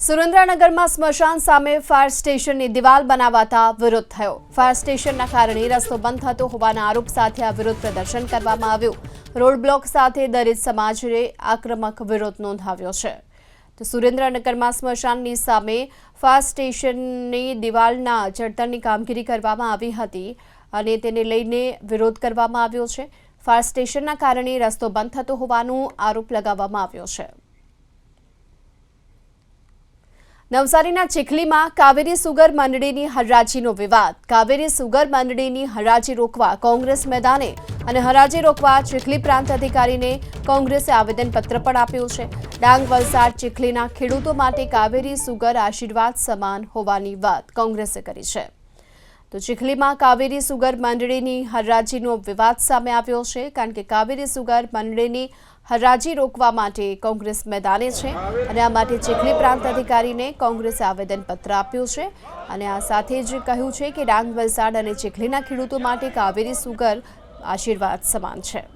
સુરેન્દ્રનગરમાં સ્મશાન સામે ફાયર સ્ટેશનની દિવાલ બનાવાતા વિરોધ થયો. ફાયર સ્ટેશનના કારણે રસ્તો બંધ થતો હોવાના આરોપ સાથે આ વિરોધ પ્રદર્શન કરવામાં આવ્યું. રોડ બ્લોક સાથે દલિત સમાજે આક્રમક વિરોધ નોંધાવ્યો છે. તો સુરેન્દ્રનગરમાં સ્મશાનની સામે ફાયર સ્ટેશનની દિવાલના ચડતરની કામગીરી કરવામાં આવી હતી અને તેને લઈને વિરોધ કરવામાં આવ્યો છે. ફાયર સ્ટેશનના કારણે રસ્તો બંધ થતો હોવાનો આરોપ લગાવવામાં આવ્યો છે. નવસારીના ચીખલીમાં કાવેરી સુગર મંડળીની હરાજીનો વિવાદ. કાવેરી સુગર મંડળીની હરાજી રોકવા કોંગ્રેસ મેદાને અને હરાજી રોકવા ચીખલી પ્રાંત અધિકારીને કોંગ્રેસે આવેદનપત્ર પણ આપ્યું છે. ડાંગ, વલસાડ, ચીખલીના ખેડૂતો માટે કાવેરી સુગર આશીર્વાદ સમાન હોવાની વાત કોંગ્રેસે કરી છે. તો ચીખલીમાં કાવેરી સુગર મંડળીની હરાજીનો વિવાદ સામે આવ્યો છે, કારણ કે કાવેરી સુગર મંડળીની હરાજી રોકવા માટે કોંગ્રેસ મેદાને છે અને આ માટે ચીખલી પ્રાંત અધિકારીને કોંગ્રેસે આવેદનપત્ર આપ્યું છે અને આ સાથે જ કહ્યું છે કે ડાંગ વલસાડ અને ચીખલીના ખેડૂતો માટે કાવેરી સુગર આશીર્વાદ સમાન છે.